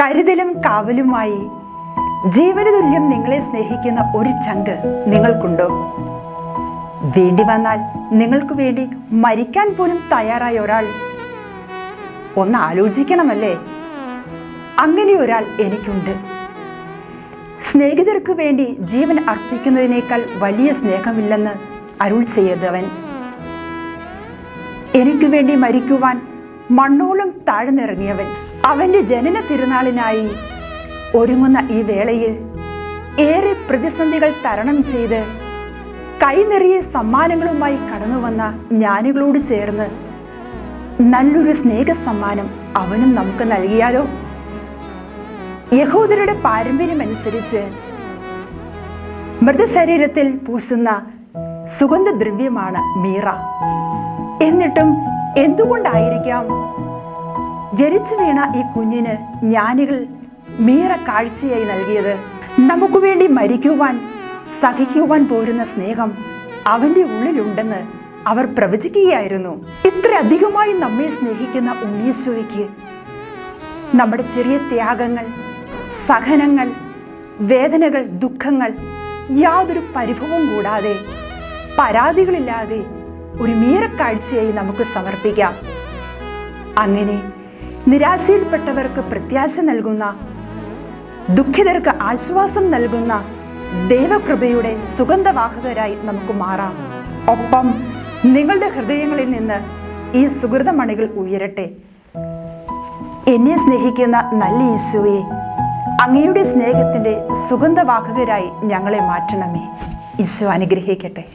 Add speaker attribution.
Speaker 1: കരുതലും കാവലുമായി ജീവനതുല്യം നിങ്ങളെ സ്നേഹിക്കുന്ന ഒരു ചങ്ക് നിങ്ങൾക്കുണ്ടോ? വേണ്ടി വന്നാൽ നിങ്ങൾക്ക് വേണ്ടി മരിക്കാൻ പോലും തയ്യാറായ ഒരാൾ ഒന്ന് ആലോചിക്കണമല്ലേ? അങ്ങനെ ഒരാൾ എനിക്കുണ്ട്. സ്നേഹിതർക്ക് വേണ്ടി ജീവൻ അർപ്പിക്കുന്നതിനേക്കാൾ വലിയ സ്നേഹമില്ലെന്ന് അരുൾ ചെയ്തവൻ. എനിക്ക് വേണ്ടി മരിക്കുവാൻ മണ്ണോളം താഴ്ന്നിറങ്ങിയവൻ. അവന്റെ ജനന തിരുനാളിനായി ഒരുങ്ങുന്ന ഈ വേളയിൽ ഏറെ പ്രതിസന്ധികൾ തരണം ചെയ്ത് കൈനിറിയ സമ്മാനങ്ങളുമായി കടന്നുവന്ന ജ്ഞാനികളോട് ചേർന്ന് നല്ലൊരു സ്നേഹ സമ്മാനം അവനും നമുക്ക് നൽകിയാലോ? യഹൂദരുടെ പാരമ്പര്യമനുസരിച്ച് മൃതശരീരത്തിൽ പൂശുന്ന സുഗന്ധദ്രവ്യമാണ് മീറ. എന്നിട്ടും എന്തുകൊണ്ടായിരിക്കാം ജനിച്ചു വീണ ഈ കുഞ്ഞിന് ജ്ഞാനികൾ മീറ കാഴ്ചയായി നൽകിയത്. നമുക്ക് വേണ്ടി മരിക്കുവാൻ സഹിക്കുവാൻ പോരുന്ന സ്നേഹം അവന്റെ ഉള്ളിലുണ്ടെന്ന് അവർ പ്രവചിക്കുകയായിരുന്നു. ഇത്ര അധികമായി നമ്മെ സ്നേഹിക്കുന്ന ഉണ്ണീശോയ്ക്ക് നമ്മുടെ ചെറിയ ത്യാഗങ്ങൾ സഹനങ്ങൾ വേദനകൾ ദുഃഖങ്ങൾ യാതൊരു പരിഭവവും കൂടാതെ പരാതികളില്ലാതെ ഒരു മീറക്കാഴ്ചയായി നമുക്ക് സമർപ്പിക്കാം. അങ്ങനെ നിരാശയിൽപ്പെട്ടവർക്ക് പ്രത്യാശ നൽകുന്ന ദുഃഖിതർക്ക് ആശ്വാസം നൽകുന്ന ദൈവകൃപയുടെ സുഗന്ധവാഹകരായി നമുക്ക് മാറാം. ഒപ്പം നിങ്ങളുടെ ഹൃദയങ്ങളിൽ നിന്ന് ഈ സുഹൃതമണികൾ ഉയരട്ടെ. എന്നെ സ്നേഹിക്കുന്ന നല്ല ഈശോയെ അങ്ങയുടെ സ്നേഹത്തിന്റെ സുഗന്ധവാഹകരായി ഞങ്ങളെ മാറ്റണമേ. ഈശോ അനുഗ്രഹിക്കട്ടെ.